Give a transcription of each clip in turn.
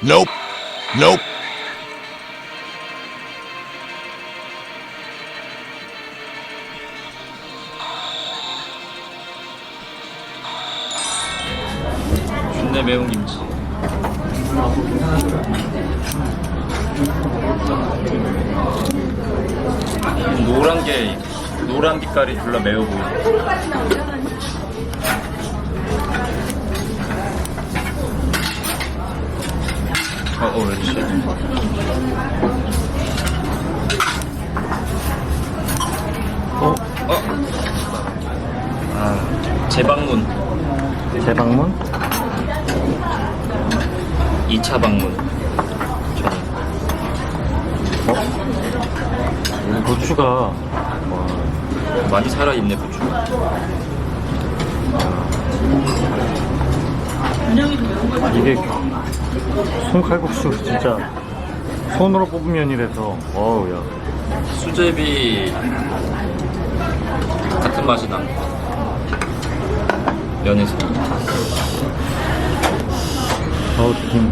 Nope. Nope. 준내 매운 김치. 노란 게 노란 빛깔이 졸라 매워 보여. 어, 어, 그렇지. 어, 어. 아, 재방문. 재방문? 2차 방문. 이 고추가 많이 살아있네, 부추. 이게 손칼국수 진짜 손으로 뽑은 면이라서 어우 야 수제비 같은 맛이 나. 면에서. 어우 김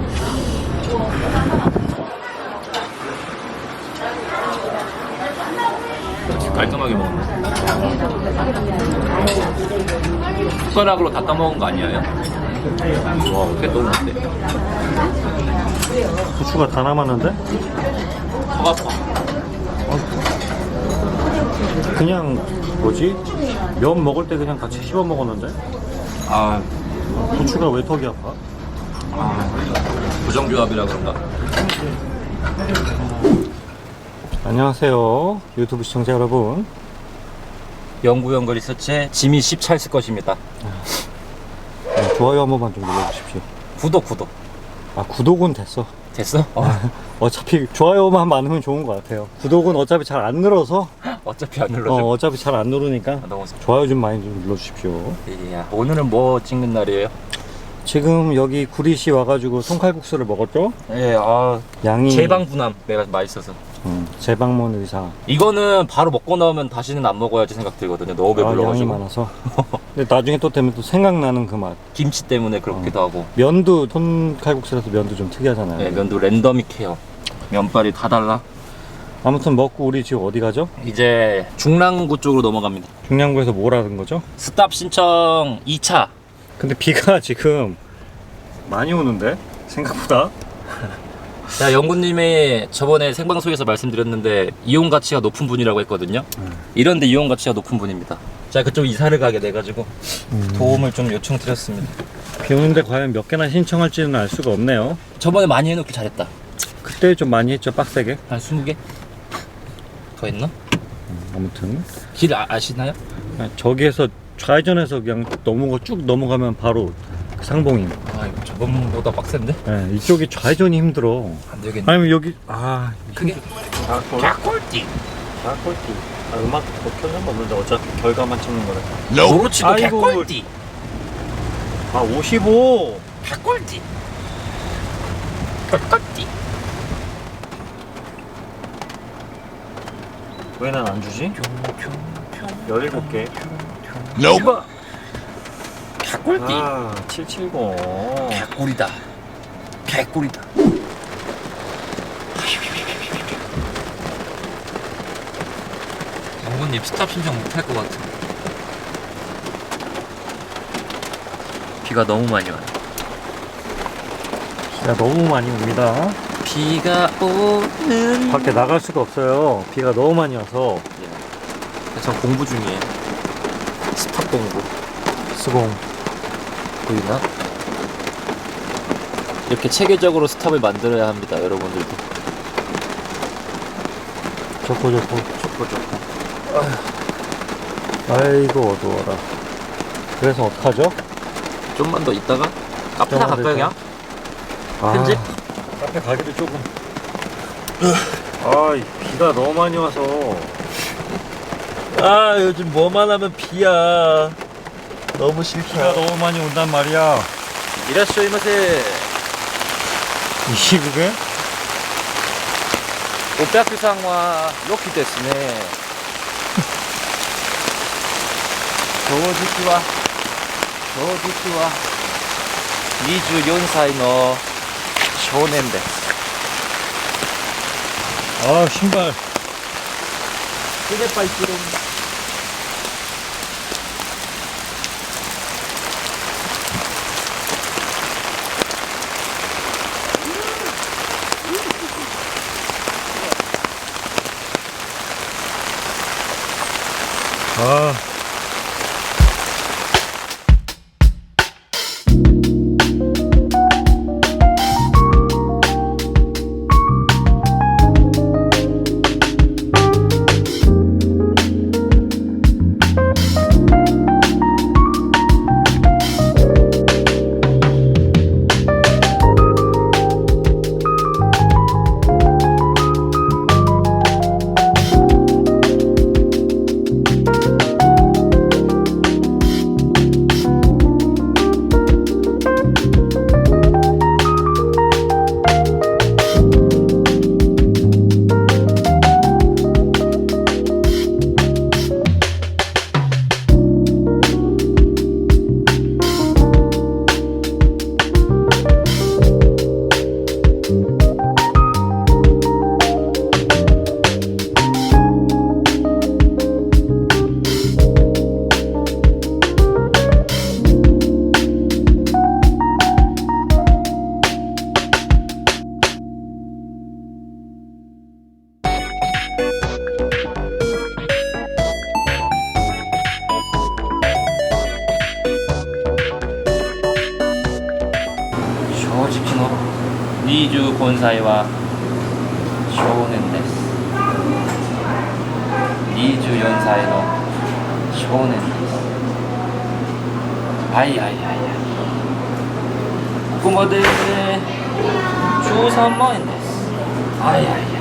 깔끔하게 먹네. 숟가락으로 다 따먹은 거 아니에요? 와, 그게 너무 맛있대. 고추가 다 남았는데? 턱 아파. 그냥 뭐지? 면 먹을 때 그냥 같이 씹어 먹었는데? 아, 고추가 왜 턱이 아파? 부정조합이라 그런가? 안녕하세요 유튜브 시청자 여러분 영구연글 리서치의 지미 10찰스 것입니다. 네, 좋아요 한 번만 좀 눌러주십시오 구독, 구독. 아 구독은 됐어 됐어? 어, 어차피 좋아요만 많으면 좋은 것 같아요 구독은 어차피 잘 안 늘어서 어차피 안 눌러줘. 어, 어차피 잘 안 누르니까 아, 너무 좋아요 좀 많이 좀 눌러주십시오 야, 오늘은 뭐 찍는 날이에요? 지금 여기 구리시 와가지고 손칼국수를 먹었죠? 예, 아, 양이 재방분함. 내가 맛있어서. 음, 재방문 의사 이거는 바로 먹고 나오면 다시는 안 먹어야지 생각 들거든요. 너무 아, 양이 배불러가지고. 많아서 근데 나중에 또 되면 또 생각나는 그 맛 김치 때문에 그렇기도 하고. 면도 손칼국수라서 면도 좀 특이하잖아요 네, 면도 랜덤이케요. 면발이 다 달라. 아무튼 먹고 우리 지금 어디 가죠? 이제 중랑구 쪽으로 넘어갑니다. 중량구에서 뭘 하는 거죠? 스탑 신청 2차. 근데 비가 지금 많이 오는데 생각보다 자, 영구님이 저번에 생방송에서 말씀드렸는데 이용 가치가 높은 분이라고 했거든요. 이런데 이용 가치가 높은 분입니다. 자, 그쪽 이사를 가게 돼가지고 도움을 좀 요청드렸습니다. 비 오는데 과연 몇 개나 신청할지는 알 수가 없네요 저번에 많이 해놓길 잘했다. 그때 좀 많이 했죠 빡세게 한 20개? 더 했나? 아무튼 길 아, 아시나요? 아, 저기에서 좌회전해서 그냥 넘어가 쭉 넘어가면 바로 그 상봉임 아, 이거 저번보다 빡센데? 네, 이쪽이 좌회전이 힘들어 안 되겠네. 아니면 여기 아 크게. 아, 개꿀띠. 아 꼴찌 아, 음악 뭐 켜는 없는데 어차피 결과만 찍는. 도로치고 아이고. 개꿀띠. 아 55! 개꿀띠. 개꿀띠. 왜난 안 주지? 17개 Nope. 개 꿀띠. 아 770. 개꿀이다. 개꿀이다. 영구님 스탑 신청 못할 것 같아. 비가 너무 많이 와요. 비가 너무 많이 옵니다. 비가 오는. 밖에 나갈 수가 없어요. 비가 너무 많이 와서 예. 저 공부 중이에요. 스탑 공부. 수공. 보이나? 이렇게 체계적으로 스탑을 만들어야 합니다, 여러분들도. 좋고 좋고. 좋고 좋고. 아이고 어두워라. 그래서 어떡하죠? 좀만 더 있다가 카페나 갈까요, 그냥? 아, 편집? 카페 가기도 조금. 아, 이 비가 너무 많이 와서 아, 요즘 뭐만 하면 비야. 너무 싫다. 비가 너무 많이 온단 말이야. 이라쇼이마세. 이 시국에? お客さんはロキですね。正直は、正直は、24歳の 쇼넨데. 아 신발 쓰레 빨기로. 아 24歳は少年です。24歳の少年です。はいはいはいはい。ここまで13万円です。はいはい。